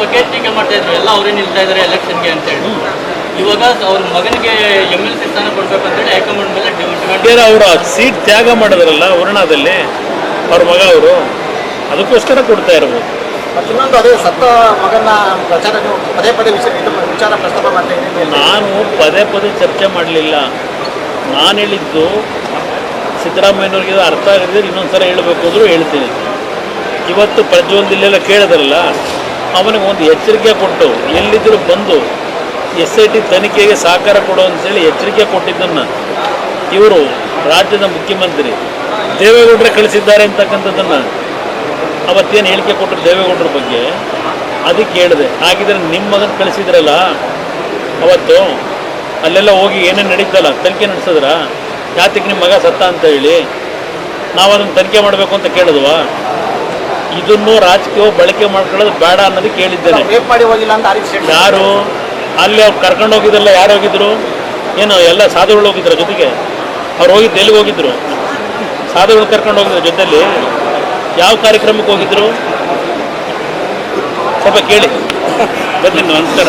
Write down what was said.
ಬಗ್ಗೆ ಟೀಕೆ ಮಾಡ್ತಾ ಇದ್ರು. ಎಲ್ಲ ಅವರೇ ನಿಲ್ತಾ ಇದ್ದಾರೆ ಎಲೆಕ್ಷನ್ಗೆ ಅಂತ ಹೇಳಿ ಇವಾಗ ಅವ್ರ ಮಗನಿಗೆ ಎಂ ಎಲ್ ಸಿ ಸ್ಥಾನ ಕೊಡ್ಬೇಕು ಅಂತ ಹೇಳಿ ಹೈಕಮಾಂಡ್ ಮೇಲೆ ಡಿಮಾಂಡ್ ಬೇರೆ ಅವರು ಸೀಟ್ ತ್ಯಾಗ ಮಾಡಿದ್ರಲ್ಲ ವರ್ಣದಲ್ಲಿ ಅವ್ರ ಮಗ ಅವರು ಅದಕ್ಕೋಸ್ಕರ ಕೊಡ್ತಾ ಇರ್ಬೋದು. ಮತ್ತೊಂದು ಇನ್ನೊಂದು ಅದೇ ಸತ್ತ ಮಗನ ಪ್ರಚಾರ ಪದೇ ಪದೇ ವಿಷಯ ವಿಚಾರ ಪ್ರಸ್ತಾಪ ಮಾಡ್ತಾ ನಾನು ಪದೇ ಪದೇ ಚರ್ಚೆ ಮಾಡಲಿಲ್ಲ. ನಾನು ಹೇಳಿದ್ದು ಸಿದ್ದರಾಮಯ್ಯವ್ರಿಗೆ ಅರ್ಥ ಆಗದಿದ್ರೆ ಇನ್ನೊಂದ್ಸಲ ಹೇಳಬೇಕು ಅಂದರೂ ಹೇಳ್ತೀನಿ. ಇವತ್ತು ಪ್ರಜ್ವಲ್ ಇಲ್ಲೆಲ್ಲ ಕೇಳಿದ್ರಲ್ಲ ಅವನಿಗೆ ಒಂದು ಎಚ್ಚರಿಕೆ ಕೊಟ್ಟು ಎಲ್ಲಿದ್ದರೂ ಬಂದು ಎಸ್ ಐ ಟಿ ತನಿಖೆಗೆ ಸಹಕಾರ ಕೊಡು ಅಂತೇಳಿ ಎಚ್ಚರಿಕೆ ಕೊಟ್ಟಿದ್ದನ್ನು ಇವರು ರಾಜ್ಯದ ಮುಖ್ಯಮಂತ್ರಿ ದೇವೇಗೌಡರೇ ಕಳಿಸಿದ್ದಾರೆ ಅಂತಕ್ಕಂಥದ್ದನ್ನು ಅವತ್ತೇನು ಹೇಳಿಕೆ ಕೊಟ್ಟರು ದೇವೇಗೌಡರ ಬಗ್ಗೆ? ಅದಕ್ಕೆ ಹೇಳಿದೆ. ಹಾಗಿದ್ರೆ ನಿಮ್ಮ ಮಗನ ಕಳಿಸಿದ್ರಲ್ಲ, ಅವತ್ತು ಅಲ್ಲೆಲ್ಲ ಹೋಗಿ ಏನೇನು ನಡೀತಲ್ಲ, ತನಿಖೆ ನಡೆಸಿದ್ರ? ಯಾತಕ್ಕೆ ನಿಮ್ಮ ಮಗ ಸತ್ತ ಅಂತ ಹೇಳಿ ನಾವು ಅದನ್ನು ತನಿಖೆ ಮಾಡಬೇಕು ಅಂತ ಕೇಳಿದ್ವಾ? ಇದನ್ನು ರಾಜಕೀಯ ಬಳಕೆ ಮಾಡ್ಕೊಳ್ಳೋದು ಬೇಡ ಅನ್ನೋದು ಹೇಳಿದ್ದೇನೆ ಶೆಟ್ಟಿ ಯಾರು? ಅಲ್ಲಿ ಅವ್ರು ಕರ್ಕೊಂಡು ಹೋಗಿದ್ದಲ್ಲ ಯಾರು ಹೋಗಿದ್ರು? ಏನು ಎಲ್ಲ ಸಾಧುಗಳು ಹೋಗಿದ್ರು ಜೊತೆಗೆ? ಅವ್ರು ಹೋಗಿ ಎಲ್ಲಿಗೆ ಹೋಗಿದ್ರು? ಸಾಧುಗಳು ಕರ್ಕೊಂಡು ಹೋಗಿದ್ರು ಜೊತೆಯಲ್ಲಿ? ಯಾವ ಕಾರ್ಯಕ್ರಮಕ್ಕೆ ಹೋಗಿದ್ರು? ಸ್ವಲ್ಪ ಕೇಳಿ. ಬರ್ತೀನಿ ನಮಸ್ಕಾರ.